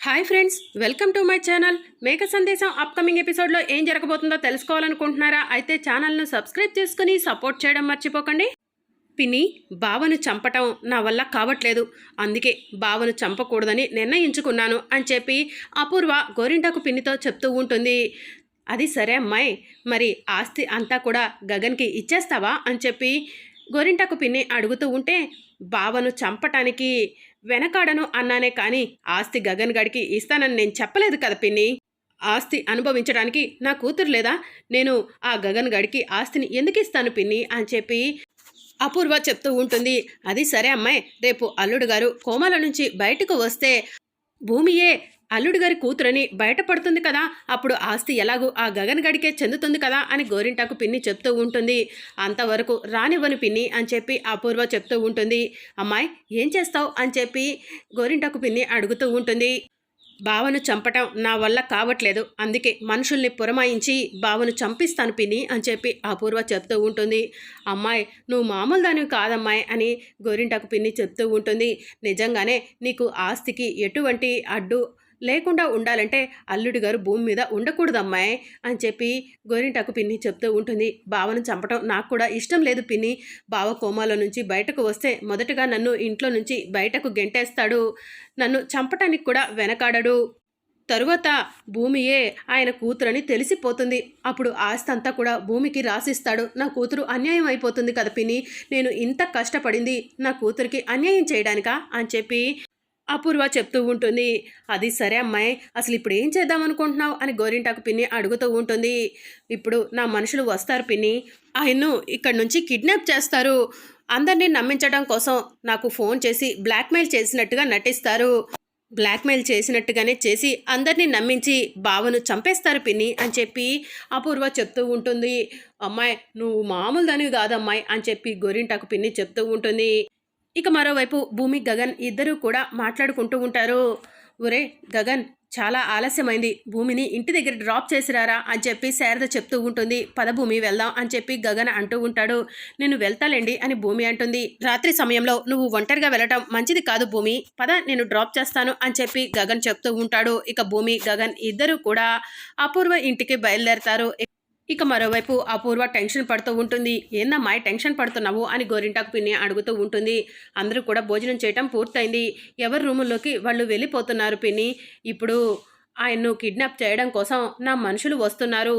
Hi friends welcome to my channel. మేక సందేశం upcoming ఎపిసోడ్లో ఏం జరగబోతుందో తెలుసుకోవాలనుకుంటున్నారా? అయితే ఛానల్ను సబ్స్క్రైబ్ చేసుకుని సపోర్ట్ చేయడం మర్చిపోకండి. పిన్ని బావను చంపటం నా వల్ల కావట్లేదు. అందుకే బావను చంపకూడదని నిర్ణయించుకున్నాను అని చెప్పి అపూర్వ గోరింటాకు పిన్నితో చెప్తూ ఉంటుంది. అది సరే అమ్మాయి మరి ఆస్తి అంతా కూడా గగన్కి ఇచ్చేస్తావా అని చెప్పి గోరింటాకు పిన్ని అడుగుతూ ఉంటే బావను చంపటానికి వెనకాడను అన్నానే కానీ ఆస్తి గగన్ గడికి ఇస్తానని నేను చెప్పలేదు కదా పిన్ని. ఆస్తి అనుభవించడానికి నా కూతురు లేదా? నేను ఆ గగన్ గడికి ఆస్తిని ఎందుకు ఇస్తాను పిన్ని? అని చెప్పి అపూర్వ చెప్తూ ఉంటుంది. అది సరే అమ్మాయి రేపు అల్లుడు గారు కోమాల నుంచి బయటకు వస్తే భూమియే అల్లుడు గారి కూతురని బయటపడుతుంది కదా అప్పుడు ఆస్తి ఎలాగూ ఆ గగన్ గడికే చెందుతుంది కదా అని గోరింటాకు పిన్ని చెప్తూ ఉంటుంది. అంతవరకు రానివ్వని పిన్ని అని చెప్పి అపూర్వ చెప్తూ ఉంటుంది. అమ్మాయి ఏం చేస్తావు అని చెప్పి గోరింటాకు పిన్ని అడుగుతూ ఉంటుంది. బావను చంపటం నా వల్ల కావట్లేదు. అందుకే మనుషుల్ని పురమాయించి బావను చంపిస్తాను పిన్ని అని చెప్పి అపూర్వ చెప్తూ ఉంటుంది. అమ్మాయి నువ్వు మామూలు దానివి కాదమ్మాయి అని గోరింటాకు పిన్ని చెప్తూ ఉంటుంది. నిజంగానే నీకు ఆస్తికి ఎటువంటి అడ్డు లేకుండా ఉండాలంటే అల్లుడి గారు భూమి మీద ఉండకూడదమ్మాయి అని చెప్పి గోరింటాకు పిన్ని చెప్తూ ఉంటుంది. బావను చంపటం నాకు కూడా ఇష్టం లేదు పిన్ని. బావ కోమాలో నుంచి బయటకు వస్తే మొదటగా నన్ను ఇంట్లో నుంచి బయటకు గెంటేస్తాడు. నన్ను చంపటానికి కూడా వెనకాడడు. తరువాత భూమియే ఆయన కూతురని తెలిసిపోతుంది. అప్పుడు ఆస్తి అంతా కూడా భూమికి రాసిస్తాడు. నా కూతురు అన్యాయం అయిపోతుంది కదా పిన్ని. నేను ఇంత కష్టపడింది నా కూతురికి అన్యాయం చేయడానికా అని చెప్పి అపూర్వ చెప్తూ ఉంటుంది. అది సరే అమ్మాయి అసలు ఇప్పుడు ఏం చేద్దాం అనుకుంటున్నావు? అని గోరింటాకు పిన్ని అడుగుతూ ఉంటుంది. ఇప్పుడు నా మనుషులు వస్తారు పిన్ని. ఆయన్ను ఇక్కడి నుంచి కిడ్నాప్ చేస్తారు. అందరినీ నమ్మించడం కోసం నాకు ఫోన్ చేసి బ్లాక్మెయిల్ చేసినట్టుగా నటిస్తారు. బ్లాక్మెయిల్ చేసినట్టుగానే చేసి అందరినీ నమ్మించి బావను చంపేస్తారు పిన్ని అని చెప్పి అపూర్వ చెప్తూ ఉంటుంది. అమ్మాయి నువ్వు మామూలు దానివి కాదమ్మాయి అని చెప్పి గోరింటాకు పిన్ని చెప్తూ ఉంటుంది. ఇక మరోవైపు భూమి గగన్ ఇద్దరూ కూడా మాట్లాడుకుంటూ ఉంటారు. ఒరే గగన్ చాలా ఆలస్యమైంది. భూమిని ఇంటి దగ్గర డ్రాప్ చేసిరారా అని చెప్పి శారద చెప్తూ ఉంటుంది. పద భూమి వెళ్దాం అని చెప్పి గగన్ అంటూ ఉంటాడు. నేను వెళ్తాలేండి అని భూమి అంటుంది. రాత్రి సమయంలో నువ్వు ఒంటరిగా వెళ్ళటం మంచిది కాదు భూమి. పద నేను డ్రాప్ చేస్తాను అని చెప్పి గగన్ చెప్తూ ఉంటాడు. ఇక భూమి గగన్ ఇద్దరు కూడా అపూర్వ ఇంటికి బయలుదేరతారు. ఇక మరోవైపు అపూర్వ టెన్షన్ పడుతూ ఉంటుంది. ఏందమ్మా టెన్షన్ పడుతున్నావు? అని గోరింటాకు పిన్ని అడుగుతూ ఉంటుంది. అందరూ కూడా భోజనం చేయటం పూర్తయింది. ఎవరి రూముల్లోకి వాళ్ళు వెళ్ళిపోతున్నారు పిన్ని? ఇప్పుడు ఆయన్ను కిడ్నాప్ చేయడం కోసం నా మనుషులు వస్తున్నారు.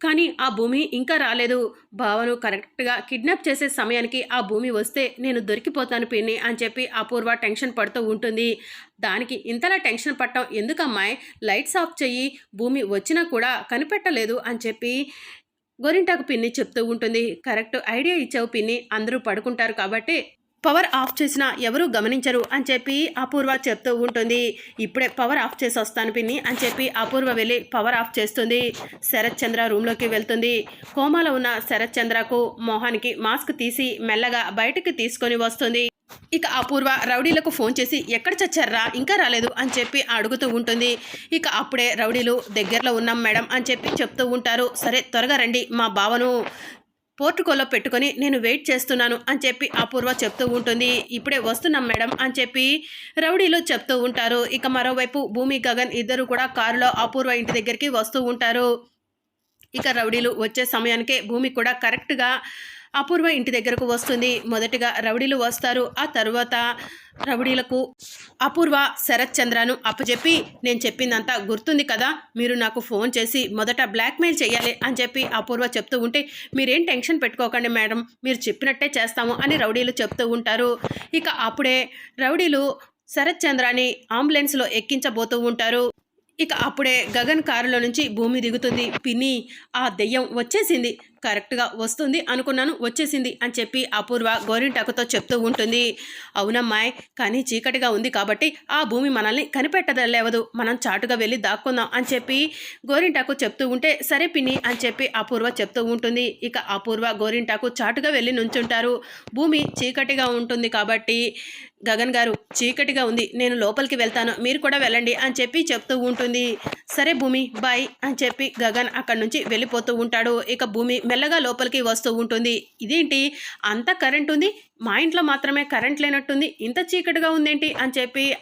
కానీ ఆ భూమి ఇంకా రాలేదు. భావను కరెక్ట్గా కిడ్నాప్ చేసే సమయానికి ఆ భూమి వస్తే నేను దొరికిపోతాను పిన్ని అని చెప్పి అపూర్వ టెన్షన్ పడుతూ ఉంటుంది. దానికి ఇంతలా టెన్షన్ పట్టడం ఎందుకమ్మాయి? లైట్స్ ఆఫ్ చెయ్యి భూమి వచ్చినా కూడా కనిపెట్టలేదు అని చెప్పి గోరింటాకు పిన్ని చెప్తూ ఉంటుంది. కరెక్ట్ ఐడియా ఇచ్చావు పిన్ని అందరూ పడుకుంటారు కాబట్టి పవర్ ఆఫ్ చేసినా ఎవరూ గమనించరు అని చెప్పి అపూర్వ చెప్తూ ఉంటుంది. ఇప్పుడే పవర్ ఆఫ్ చేసి వస్తాను పిన్ని అని చెప్పి అపూర్వ వెళ్ళి పవర్ ఆఫ్ చేస్తుంది. శరత్ చంద్ర రూమ్లోకి వెళ్తుంది. కోమాలో ఉన్న శరత్ చంద్రకు మోహన్కి మాస్క్ తీసి మెల్లగా బయటికి తీసుకొని వస్తుంది. ఇక అపూర్వ రౌడీలకు ఫోన్ చేసి ఎక్కడ చచ్చారా? ఇంకా రాలేదు? అని చెప్పి అడుగుతూ ఉంటుంది. ఇక అప్పుడే రౌడీలు దగ్గరలో ఉన్నాం మేడం అని చెప్పి చెప్తూ ఉంటారు. సరే త్వరగా రండి మా బావను. పోర్టుకోలో పెట్టుకొని నేను వెయిట్ చేస్తున్నాను అని చెప్పి అపూర్వ చెప్తూ ఉంటుంది. ఇప్పుడే వస్తున్నాం మేడం అని చెప్పి రౌడీలు చెప్తూ ఉంటారు. ఇక మరోవైపు భూమి గగన్ ఇద్దరు కూడా కారులో అపూర్వ ఇంటి దగ్గరికి వస్తూ ఉంటారు. ఇక రౌడీలు వచ్చే సమయానికే భూమి కూడా కరెక్ట్గా అపూర్వ ఇంటి దగ్గరకు వస్తుంది. మొదటిగా రౌడీలు వస్తారు. ఆ తర్వాత రౌడీలకు అపూర్వ శరత్ చంద్రను అప్పచెప్పి నేను చెప్పిందంతా గుర్తుంది కదా మీరు నాకు ఫోన్ చేసి మొదట బ్లాక్మెయిల్ చేయాలి అని చెప్పి అపూర్వ చెప్తూ ఉంటే మీరేం టెన్షన్ పెట్టుకోకండి మేడం మీరు చెప్పినట్టే చేస్తాము అని రౌడీలు చెప్తూ ఉంటారు. ఇక అప్పుడే రౌడీలు శరత్ చంద్రాని అంబులెన్స్లో ఎక్కించబోతూ ఉంటారు. ఇక అప్పుడే గగన్ కారులో నుంచి భూమి దిగుతుంది. పిన్ని ఆ దెయ్యం వచ్చేసింది. కరెక్ట్గా వస్తుంది అనుకున్నాను వచ్చేసింది అని చెప్పి అపూర్వ గోరింటాకుతో చెప్తూ ఉంటుంది. అవునమ్మాయ్ కానీ చీకటిగా ఉంది కాబట్టి ఆ భూమి మనల్ని కనిపెట్టదలేవదు మనం చాటుగా వెళ్ళి దాక్కుందాం అని చెప్పి గోరింటాకు చెప్తూ ఉంటే సరే పిన్ని అని చెప్పి అపూర్వ చెప్తూ ఉంటుంది. ఇక అపూర్వ గోరింటాకు చాటుగా వెళ్ళి నుంచుంటారు. భూమి చీకటిగా ఉంటుంది కాబట్టి గగన్ గారు చీకటిగా ఉంది. నేను లోపలికి వెళ్తాను. మీరు కూడా వెళ్ళండి అని చెప్పి చెప్తూ ఉంటుంది. సరే భూమి బాయ్ అని చెప్పి గగన్ అక్కడి నుంచి వెళ్ళిపోతూ ఉంటాడు. ఇక భూమి మెల్లగా లోపలికి వస్తూ ఉంటుంది. ఇదేంటి? అంత కరెంట్ ఉంది. మా ఇంట్లో మాత్రమే కరెంట్ లేనట్టుంది. ఇంత చీకటిగా ఉందేంటి? అని చెప్పి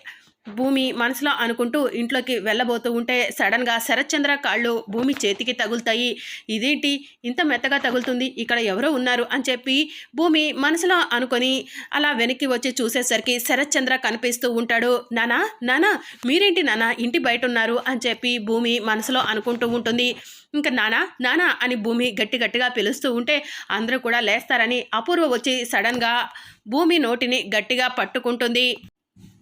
భూమి మనసులో అనుకుంటూ ఇంట్లోకి వెళ్ళబోతూ ఉంటే సడన్గా శరత్చంద్ర కాళ్ళు భూమి చేతికి తగులుతాయి. ఇదేంటి? ఇంత మెత్తగా తగులుతుంది. ఇక్కడ ఎవరో ఉన్నారు అని చెప్పి భూమి మనసులో అనుకొని అలా వెనక్కి వచ్చి చూసేసరికి శరత్చంద్ర కనిపిస్తూ ఉంటాడు. నానా నానా మీరేంటి నానా? ఇంటి బయట ఉన్నారు అని చెప్పి భూమి మనసులో అనుకుంటూ ఉంటుంది. ఇంకా నానా నానా అని భూమి గట్టి గట్టిగా పిలుస్తూ ఉంటే అందరూ కూడా లేస్తారని అపూర్వ వచ్చి సడన్గా భూమి నోటిని గట్టిగా పట్టుకుంటుంది.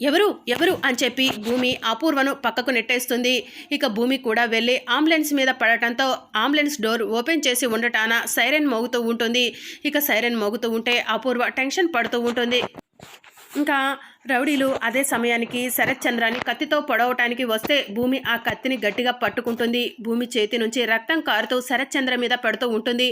ఎవరు? ఎవరు? అని చెప్పి భూమి అపూర్వను పక్కకు నెట్టేస్తుంది. ఇక భూమి కూడా వెళ్ళి అంబులెన్స్ మీద పడటంతో అంబులెన్స్ డోర్ ఓపెన్ చేసి ఉండటాన సైరన్ మోగుతూ ఉంటుంది. ఇక సైరన్ మోగుతూ ఉంటే అపూర్వ టెన్షన్ పడుతూ ఉంటుంది. ఇంకా రౌడీలు అదే సమయానికి శరత్ చంద్రాన్ని కత్తితో పొడవటానికి వస్తే భూమి ఆ కత్తిని గట్టిగా పట్టుకుంటుంది. భూమి చేతి నుంచి రక్తం కారుతూ శరత్ చంద్ర మీద పడుతూ ఉంటుంది.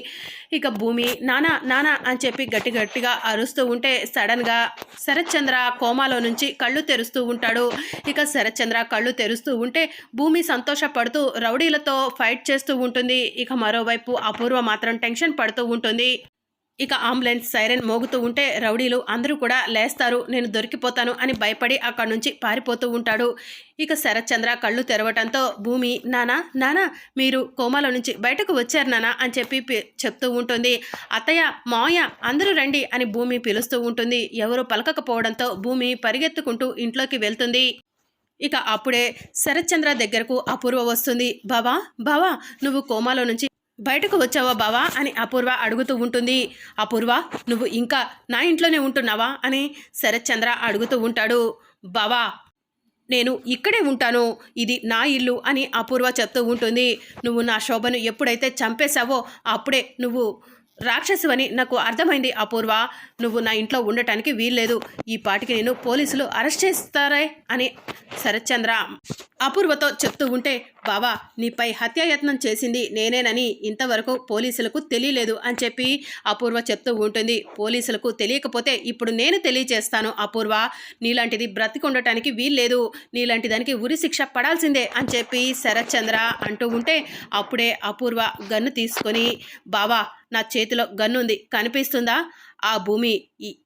ఇక భూమి నానా నానా అని చెప్పి గట్టి గట్టిగా అరుస్తూ ఉంటే సడన్గా శరత్ చంద్ర కోమాలో నుంచి కళ్ళు తెరుస్తూ ఉంటాడు. ఇక శరత్ చంద్ర కళ్ళు తెరుస్తూ ఉంటే భూమి సంతోషపడుతూ రౌడీలతో ఫైట్ చేస్తూ ఉంటుంది. ఇక మరోవైపు అపూర్వ మాత్రం టెన్షన్ పడుతూ ఉంటుంది. ఇక అంబులెన్స్ సైరన్ మోగుతూ ఉంటే రౌడీలు అందరూ కూడా లేస్తారు నేను దొరికిపోతాను అని భయపడి అక్కడి నుంచి పారిపోతూ ఉంటాడు. ఇక శరత్చంద్ర కళ్ళు తెరవటంతో భూమి నానా నానా మీరు కోమాలో నుంచి బయటకు వచ్చారు నానా అని చెప్పి చెప్తూ ఉంటుంది. అత్తయ్య మాయ అందరూ రండి అని భూమి పిలుస్తూ ఉంటుంది. ఎవరు పలకకపోవడంతో భూమి పరిగెత్తుకుంటూ ఇంట్లోకి వెళ్తుంది. ఇక అప్పుడే శరత్చంద్ర దగ్గరకు అపూర్వ వస్తుంది. బావా బావా నువ్వు కోమాలో నుంచి బయటకు వచ్చావా బావా అని అపూర్వ అడుగుతూ ఉంటుంది. అపూర్వ నువ్వు ఇంకా నా ఇంట్లోనే ఉంటున్నావా అని శరత్చంద్ర అడుగుతూ ఉంటాడు. బావా నేను ఇక్కడే ఉంటాను. ఇది నా ఇల్లు అని అపూర్వ చెప్తూ ఉంటుంది. నువ్వు నా శోభను ఎప్పుడైతే చంపేశావో అప్పుడే నువ్వు రాక్షసువని నాకు అర్థమైంది అపూర్వ. నువ్వు నా ఇంట్లో ఉండటానికి వీల్లేదు. ఈ పాటికి నేను పోలీసులు అరెస్ట్ చేస్తారే అని శరత్చంద్ర అపూర్వతో చెప్తూ ఉంటే బావా నీపై హత్యాయత్నం చేసింది నేనేనని ఇంతవరకు పోలీసులకు తెలియలేదు అని చెప్పి అపూర్వ చెప్తూ ఉంటుంది. పోలీసులకు తెలియకపోతే ఇప్పుడు నేను తెలియచేస్తాను అపూర్వ. నీలాంటిది బ్రతికుండటానికి వీల్లేదు. నీలాంటి దానికి ఉరి శిక్ష పడాల్సిందే అని చెప్పి శరత్చంద్ర అంటూ ఉంటే అప్పుడే అపూర్వ గన్ను తీసుకొని బావా నా చేతిలో గన్నుంది. కనిపిస్తుందా? ఆ భూమి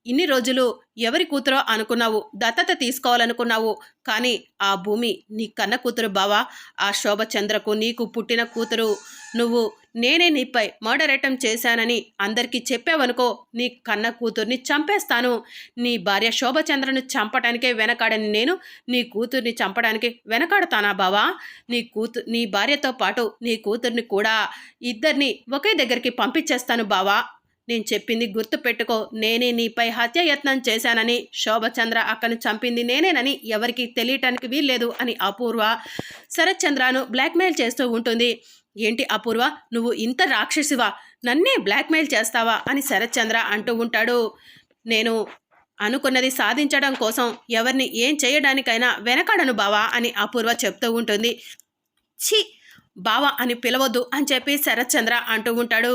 ఇన్ని రోజులు ఎవరి కూతురో అనుకున్నావు? దత్తత తీసుకోవాలనుకున్నావు. కానీ ఆ భూమి నీ కన్న కూతురు బావా. ఆ శోభచంద్రకు నీకు పుట్టిన కూతురు. నువ్వు నేనే నీపై మర్డర్ అటెంప్ట్ చేశానని అందరికీ చెప్పావనుకో నీ కన్న కూతుర్ని చంపేస్తాను. నీ భార్య శోభచంద్రను చంపడానికే వెనకాడని నేను నీ కూతుర్ని చంపడానికి వెనకాడతానా బావా? నీ కూతు నీ భార్యతో పాటు నీ కూతుర్ని కూడా ఇద్దరిని ఒకే దగ్గరికి పంపించేస్తాను బావా. నేను చెప్పింది గుర్తు పెట్టుకో. నేనే నీపై హత్యాయత్నం చేశానని శోభచంద్ర అక్కను చంపింది నేనేనని ఎవరికి తెలియటానికి వీల్లేదు అని అపూర్వ శరత్చంద్రను బ్లాక్మెయిల్ చేస్తూ ఉంటుంది. ఏంటి అపూర్వ? నువ్వు ఇంత రాక్షసివా? నన్నే బ్లాక్మెయిల్ చేస్తావా? అని శరత్చంద్ర అంటూ ఉంటాడు. నేను అనుకున్నది సాధించడం కోసం ఎవరిని ఏం చేయడానికైనా వెనకాడను బావా అని అపూర్వ చెప్తూ ఉంటుంది. ఛీ! బావా అని పిలవద్దు అని చెప్పి శరత్చంద్ర అంటూ ఉంటాడు.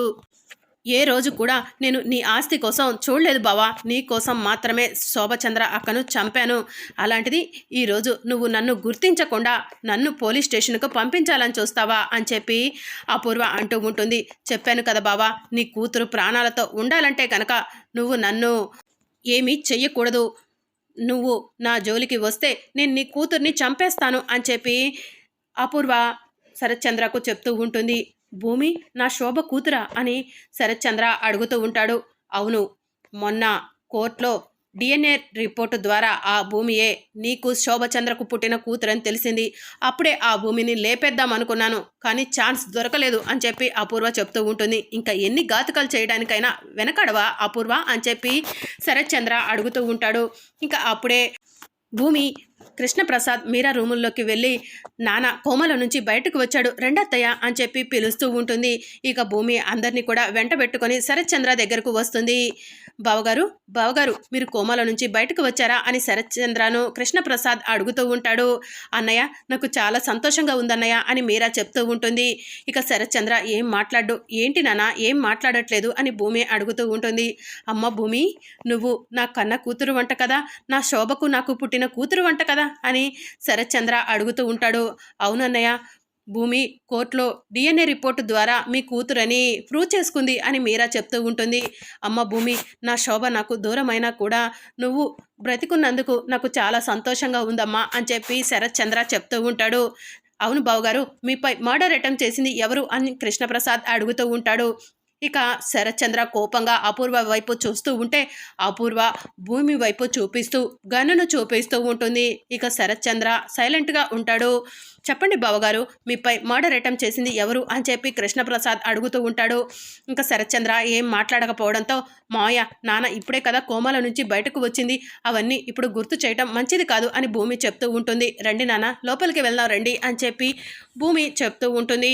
ఏ రోజు కూడా నేను నీ ఆస్తి కోసం చూడలేదు బావా. నీ కోసం మాత్రమే శోభచంద్ర అక్కను చంపాను. అలాంటిది ఈరోజు నువ్వు నన్ను గుర్తించకుండా నన్ను పోలీస్ స్టేషన్కు పంపించాలని చూస్తావా అని చెప్పి అపూర్వ అంటూ ఉంటుంది. చెప్పాను కదా బావా నీ కూతురు ప్రాణాలతో ఉండాలంటే కనుక నువ్వు నన్ను ఏమీ చెయ్యకూడదు. నువ్వు నా జోలికి వస్తే నేను నీ కూతుర్ని చంపేస్తాను అని చెప్పి అపూర్వ శరత్చంద్రకు చెప్తూ ఉంటుంది. భూమి నా శోభ కూతురా అని శరత్చంద్ర అడుగుతూ ఉంటాడు. అవును మొన్న కోర్టులో డిఎన్ఏ రిపోర్టు ద్వారా ఆ భూమియే నీకు శోభచంద్రకు పుట్టిన కూతురని తెలిసింది. అప్పుడే ఆ భూమిని లేపేద్దాం అనుకున్నాను కానీ ఛాన్స్ దొరకలేదు అని చెప్పి అపూర్వ చెప్తూ ఉంటుంది. ఇంకా ఎన్ని ఘాతుకాలు చేయడానికైనా వెనకడవా అపూర్వ అని చెప్పి శరత్చంద్ర అడుగుతూ ఉంటాడు. ఇంకా అప్పుడే భూమి కృష్ణప్రసాద్ మీరా రూముల్లోకి వెళ్ళి నాన్న కోమల నుంచి బయటకు వచ్చాడు రెండత్తయ్య అని చెప్పి పిలుస్తూ ఉంటుంది. ఇక భూమి అందరినీ కూడా వెంట పెట్టుకొని శరత్చంద్ర దగ్గరకు వస్తుంది. బావగారు బావగారు మీరు కోమాల నుంచి బయటకు వచ్చారా? అని శరత్చంద్రను కృష్ణప్రసాద్ అడుగుతూ ఉంటాడు. అన్నయ్య నాకు చాలా సంతోషంగా ఉందన్నయ్య అని మీరా చెప్తూ ఉంటుంది. ఇక శరత్చంద్ర ఏం మాట్లాడు ఏంటి నాన్న ఏం మాట్లాడట్లేదు అని భూమి అడుగుతూ ఉంటుంది. అమ్మ భూమి నువ్వు నా కన్న కూతురు వంట కదా? నా శోభకు నాకు పుట్టిన కూతురు వంట కదా? అని శరత్చంద్ర అడుగుతూ ఉంటాడు. అవునన్నయ్య భూమి కోర్టులో డిఎన్ఏ రిపోర్టు ద్వారా మీ కూతురని ప్రూవ్ చేసుకుంది అని మీరా చెప్తూ ఉంటుంది. అమ్మ భూమి నా శోభ నాకు దూరమైనా కూడా నువ్వు బ్రతికున్నందుకు నాకు చాలా సంతోషంగా ఉందమ్మా అని చెప్పి శరత్ చంద్ర చెప్తూ ఉంటాడు. అవును బావుగారు మీపై మర్డర్ అటెంప్ట్ చేసింది ఎవరు అని కృష్ణప్రసాద్ అడుగుతూ ఉంటాడు. ఇక శరత్చంద్ర కోపంగా అపూర్వ వైపు చూస్తూ ఉంటే అపూర్వ భూమి వైపు చూపిస్తూ గన్నును చూపిస్తూ ఉంటుంది. ఇక శరత్చంద్ర సైలెంట్గా ఉంటాడు. చెప్పండి బావగారు మీపై మర్డర్ అటెంప్ట్ చేసింది ఎవరు అని చెప్పి కృష్ణప్రసాద్ అడుగుతూ ఉంటాడు. ఇంకా శరత్చంద్ర ఏం మాట్లాడకపోవడంతో మాయ నాన్న ఇప్పుడే కదా కోమల నుంచి బయటకు వచ్చింది. అవన్నీ ఇప్పుడు గుర్తు చేయటం మంచిది కాదు అని భూమి చెప్తూ ఉంటుంది. రండి నాన్న లోపలికి వెళ్దాం రండి అని చెప్పి భూమి చెప్తూ ఉంటుంది.